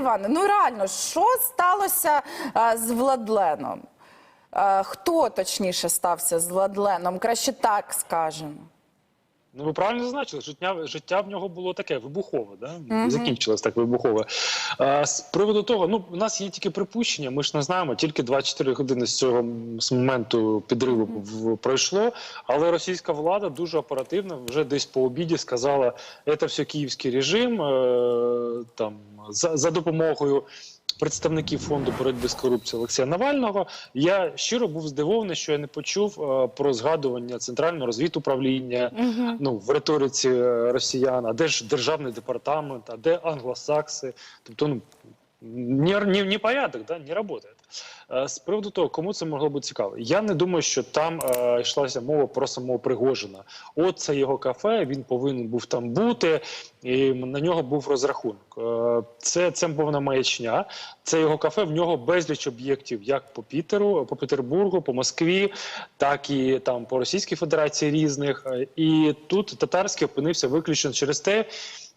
Іване, ну реально, що сталося е, з Владленом? Е, хто точніше стався з Владленом? Краще так скажемо. Ну, ви правильно зазначили, життя, життя в нього було таке вибухове, да? закінчилось так вибухове. А, з приводу того, ну у нас є тільки припущення, ми ж не знаємо, тільки 24 години з цього з моменту підриву в, пройшло. Але російська влада дуже оперативно вже десь по обіді сказала, це все київський режим, е, там за, за допомогою. Представників фонду боротьби з корупцією Олексія Навального. Я щиро був здивований, що я не почув е, про згадування центрального розвідуправління, ну в риториці е, росіян, а де ж державний департамент, а де англосакси? Тобто, ну не, не, порядок, да, не работает. З приводу того, кому це могло бути цікаво, я не думаю, що там е, йшлася мова про самого Пригожина. От це його кафе, він повинен був там бути, і на нього був розрахунок. Е, це, це повна маячня. Це його кафе. В нього безліч об'єктів, як по Пітеру, по Петербургу, по Москві, так і там по Російській Федерації різних. Е, І тут татарський опинився виключно через те,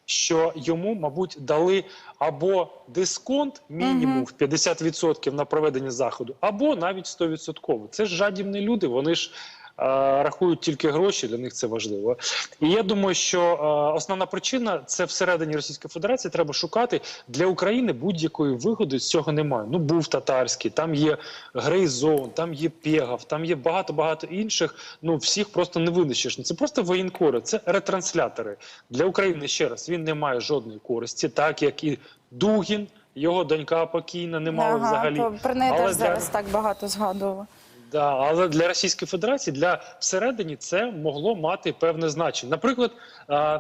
що йому, мабуть, дали або дисконт мінімум в 50% на проведення заходу, або навіть 100%. Це ж жадібні люди, вони ж. Е, Рахують тільки гроші, для них це важливо. І я думаю, що е, основна причина це всередині Російської Федерації треба шукати для України будь-якої вигоди з цього немає. Ну був татарський, там є Грейзон, там є Пегав, там є багато багато інших. Ну всіх просто не винищиш. Ну, Це просто воєнкори, це ретранслятори для України. Ще раз він не має жодної користі, так як і Дугін, його донька покійна, не мала взагалі. то про неї теж зараз так багато згадували. Да, але для Російської Федерації для всередині це могло мати певне значення. Наприклад,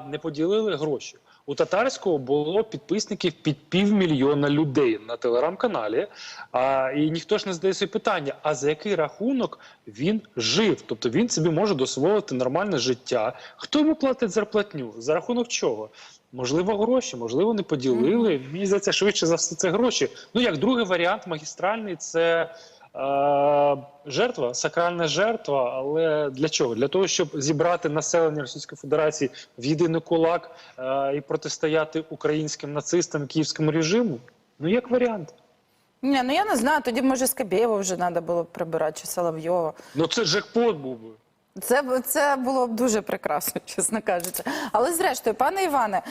не поділили гроші. У татарського було підписників під півмільйона людей на телеграм-каналі. А, і ніхто ж не задає собі питання: а за який рахунок він жив? Тобто він собі може дозволити нормальне життя. Хто йому платить зарплатню? За рахунок чого? Можливо, гроші, можливо, не поділили. Мені здається, швидше за все це гроші. Ну як другий варіант магістральний це. Е, жертва, сакральна жертва, але для чого? Для того, щоб зібрати населення Російської Федерації в єдиний кулак е, і протистояти українським нацистам, київському режиму. Ну як варіант. Ні, ну я не знаю, тоді може Скабєєва вже треба було прибирати, чи Соловйова. Ну це джекпот був би. Це, це було б дуже прекрасно, чесно кажучи. Але зрештою, пане Іване,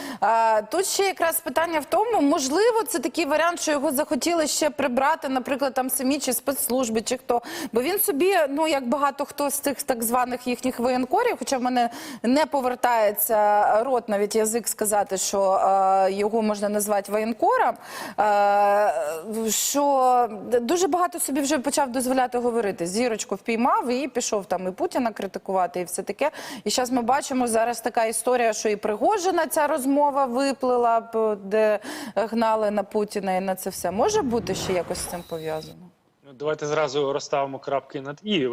тут ще якраз питання в тому, можливо, це такий варіант, що його захотіли ще прибрати, наприклад, там самі чи спецслужби, чи хто. Бо він собі, ну як багато хто з цих так званих їхніх воєнкорів, хоча в мене не повертається рот, навіть язик сказати, що його можна назвати воєнкором, що дуже багато собі вже почав дозволяти говорити. Зірочку впіймав і пішов там і Путіна критикувати, і все таке. І зараз ми бачимо зараз така історія, що і Пригожина ця розмова виплила, де гнали на Путіна і на це все. Може бути ще якось з цим пов'язано? Давайте зразу розставимо крапки над і.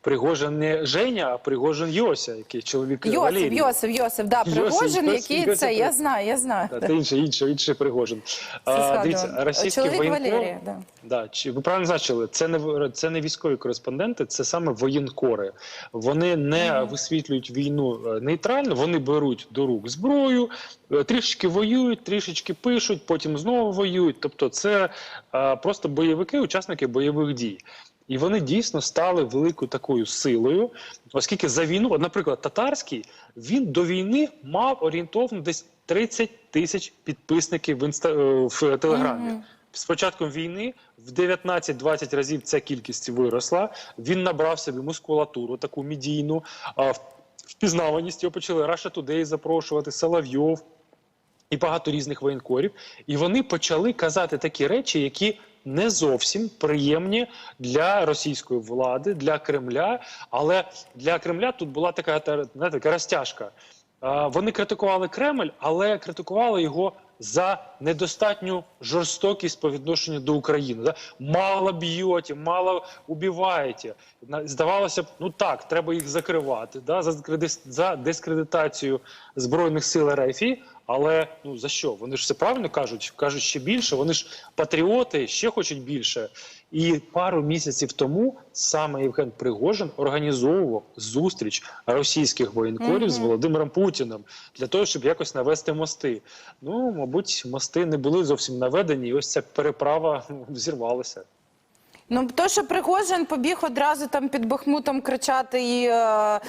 Пригожин не Женя, а Пригожин Йося, який чоловік Йосип. Йосип, Йосип, да, Пригожин, Йосип, який Йосип. це, я знаю, я знаю. Та, Це інший, інший, інший Пригожин. згадувала. дивіться, російські Чоловік воєнкори, Валерія, да. Да, чи ви правильно зазначили, це не це не військові кореспонденти, це саме воєнкори. Вони не висвітлюють війну е, нейтрально, вони беруть до рук зброю, е, трішечки воюють, трішечки пишуть, потім знову воюють. Тобто, це е, просто бойовики, учасники бойових дій. І вони дійсно стали великою такою силою, оскільки за війну, от, наприклад, татарський він до війни мав орієнтовно десь 30 тисяч підписників в інста е, в телеграмі. З початком війни в 19-20 разів ця кількість виросла. Він набрав собі мускулатуру, таку медійну, а, впізнаваність його почали Russia Today запрошувати, Соловйов і багато різних воєнкорів. І вони почали казати такі речі, які не зовсім приємні для російської влади, для Кремля. Але для Кремля тут була така, знаєте, така розтяжка. Вони критикували Кремль, але критикували його за недостатню жорстокість по відношенню до України. Мало б'єте, мало убиваєте. Здавалося б, ну так, треба їх закривати да? за, за дискредитацію Збройних сил РФ, Але ну за що? Вони ж все правильно кажуть, кажуть ще більше. Вони ж патріоти, ще хочуть більше. І пару місяців тому саме Євген Пригожин організовував зустріч російських воєнкорів з Володимиром Путіним для того, щоб якось навести мости. Ну, мабуть, мости не були зовсім наведені, і ось ця переправа ну, зірвалася. Ну, то, що Пригожин побіг одразу там під Бахмутом кричати і е, е,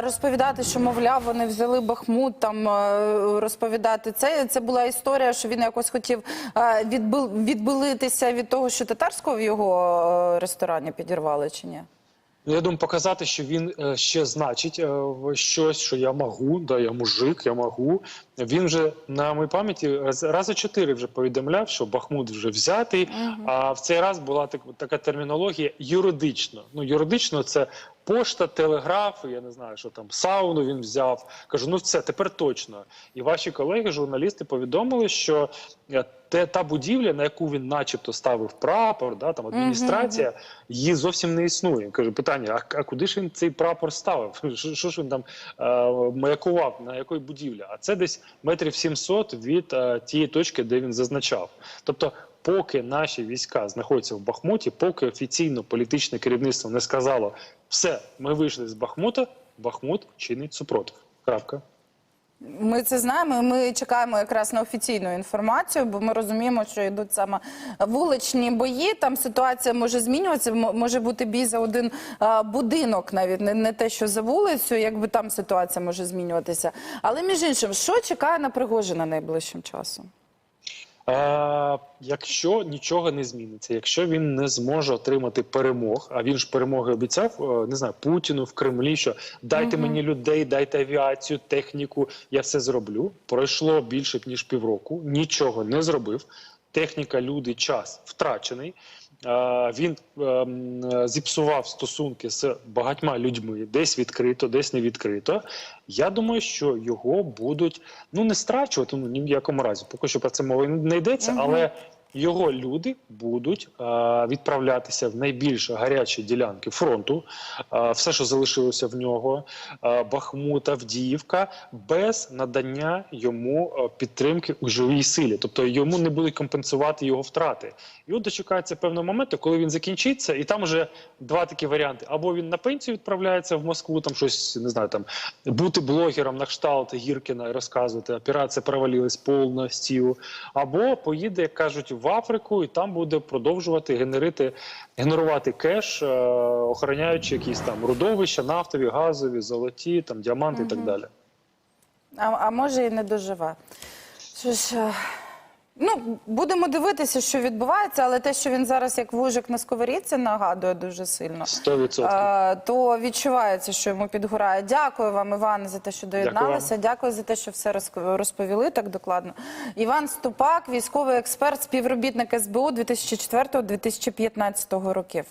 розповідати, що, мовляв, вони взяли Бахмут, там е, розповідати це. Це була історія, що він якось хотів е, відбил, відбилитися від того, що татарського в його е, ресторані підірвали чи ні? Ну, Я думаю, показати, що він е, ще значить е, щось, що я можу, да, я мужик, я можу. Він вже на моїй пам'яті раз, рази чотири вже повідомляв, що Бахмут вже взятий. А в цей раз була так, така термінологія юридично. Ну, юридично це пошта, телеграф, я не знаю, що там сауну він взяв. Кажу, ну все, тепер точно. І ваші колеги, журналісти, повідомили, що е, те, та будівля, на яку він начебто ставив прапор, да, там адміністрація, її зовсім не існує. Кажу, питання: а, а куди ж він цей прапор ставив? Що, що ж він там е, маякував, на якої будівлі? А це десь метрів 700 від е, тієї точки, де він зазначав. Тобто, поки наші війська знаходяться в Бахмуті, поки офіційно політичне керівництво не сказало все, ми вийшли з Бахмута, Бахмут чинить супротив. Крапка. Ми це знаємо. Ми чекаємо якраз на офіційну інформацію, бо ми розуміємо, що йдуть саме вуличні бої. Там ситуація може змінюватися. Може бути бій за один будинок, навіть не, не те, що за вулицю, якби там ситуація може змінюватися. Але між іншим, що чекає на Пригожина найближчим часом? Е, якщо нічого не зміниться, якщо він не зможе отримати перемог, а він ж перемоги обіцяв, е, не знаю, Путіну в Кремлі, що дайте мені людей, дайте авіацію, техніку, я все зроблю. Пройшло більше ніж півроку, нічого не зробив. Техніка, люди, час втрачений. Е, Він ем, зіпсував стосунки з багатьма людьми, десь відкрито, десь не відкрито. Я думаю, що його будуть ну не страчувати, ну ні в якому разі. Поки що про це мова не йдеться, але його люди будуть е, відправлятися в найбільш гарячі ділянки фронту. Е, все, що залишилося в нього, е, Бахмут, Авдіївка, без надання йому підтримки у живій силі. Тобто йому не будуть компенсувати його втрати. І от дочекається певного моменту, коли він закінчиться, і там вже два такі варіанти: або він на пенсію відправляється в Москву, там щось не знаю, там бути блогером на кшталт Гіркіна і розказувати, операція провалилась повністю, або поїде, як кажуть, в Африку, і там буде продовжувати генерити, генерувати кеш, е, охороняючи якісь там родовища, нафтові, газові, золоті, там діаманти і так далі. А, а може і не доживе. Що ж, е, ну, будемо дивитися, що відбувається, але те, що він зараз як вужик на сковорідці, нагадує дуже сильно. 100%. Е, то відчувається, що йому підгорає. Дякую вам, Іван, за те, що доєдналися. Дякую за те, що все розповіли так докладно. Іван Ступак, військовий експерт, співробітник СБУ 2004-2015 років.